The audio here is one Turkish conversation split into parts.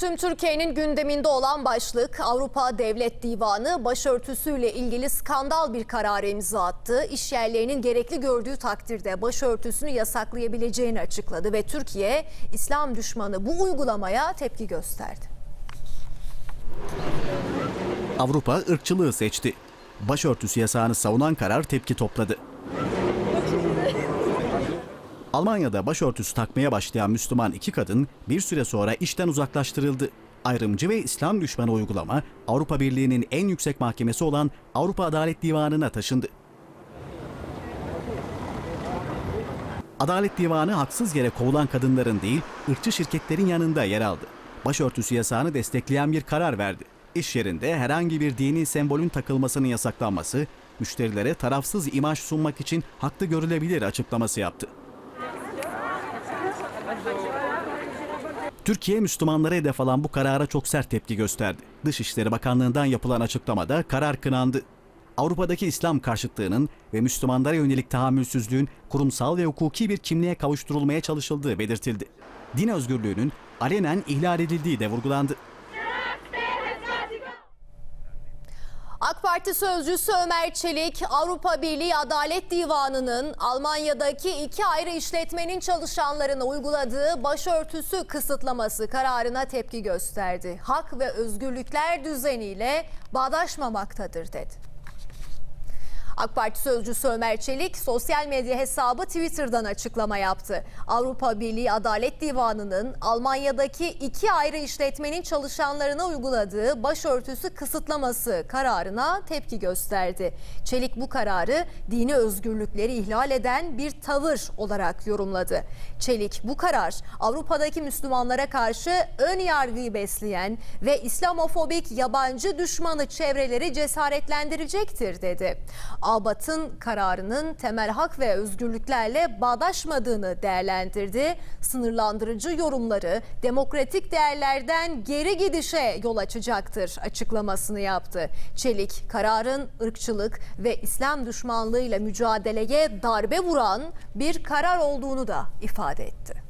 tüm Türkiye'nin gündeminde olan başlık Avrupa Devlet Divanı başörtüsüyle ilgili skandal bir kararı imza attı. İş yerlerinin gerekli gördüğü takdirde başörtüsünü yasaklayabileceğini açıkladı ve Türkiye İslam düşmanı bu uygulamaya tepki gösterdi. Avrupa ırkçılığı seçti. Başörtüsü yasağını savunan karar tepki topladı. Almanya'da başörtüsü takmaya başlayan Müslüman iki kadın bir süre sonra işten uzaklaştırıldı. Ayrımcı ve İslam düşmanı uygulama Avrupa Birliği'nin en yüksek mahkemesi olan Avrupa Adalet Divanı'na taşındı. Adalet Divanı haksız yere kovulan kadınların değil, ırkçı şirketlerin yanında yer aldı. Başörtüsü yasağını destekleyen bir karar verdi. İş yerinde herhangi bir dini sembolün takılmasının yasaklanması, müşterilere tarafsız imaj sunmak için haklı görülebilir açıklaması yaptı. Türkiye Müslümanlara hedef alan bu karara çok sert tepki gösterdi. Dışişleri Bakanlığı'ndan yapılan açıklamada karar kınandı. Avrupa'daki İslam karşıtlığının ve Müslümanlara yönelik tahammülsüzlüğün kurumsal ve hukuki bir kimliğe kavuşturulmaya çalışıldığı belirtildi. Din özgürlüğünün alenen ihlal edildiği de vurgulandı. AK Parti sözcüsü Ömer Çelik, Avrupa Birliği Adalet Divanı'nın Almanya'daki iki ayrı işletmenin çalışanlarına uyguladığı başörtüsü kısıtlaması kararına tepki gösterdi. Hak ve özgürlükler düzeniyle bağdaşmamaktadır dedi. AK Parti sözcüsü Ömer Çelik sosyal medya hesabı Twitter'dan açıklama yaptı. Avrupa Birliği Adalet Divanı'nın Almanya'daki iki ayrı işletmenin çalışanlarına uyguladığı başörtüsü kısıtlaması kararına tepki gösterdi. Çelik bu kararı dini özgürlükleri ihlal eden bir tavır olarak yorumladı. Çelik bu karar Avrupa'daki Müslümanlara karşı ön yargıyı besleyen ve İslamofobik yabancı düşmanı çevreleri cesaretlendirecektir dedi. Abat'ın kararının temel hak ve özgürlüklerle bağdaşmadığını değerlendirdi. Sınırlandırıcı yorumları demokratik değerlerden geri gidişe yol açacaktır açıklamasını yaptı. Çelik kararın ırkçılık ve İslam düşmanlığıyla mücadeleye darbe vuran bir karar olduğunu da ifade etti.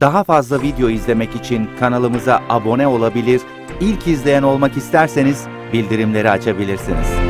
Daha fazla video izlemek için kanalımıza abone olabilir, ilk izleyen olmak isterseniz bildirimleri açabilirsiniz.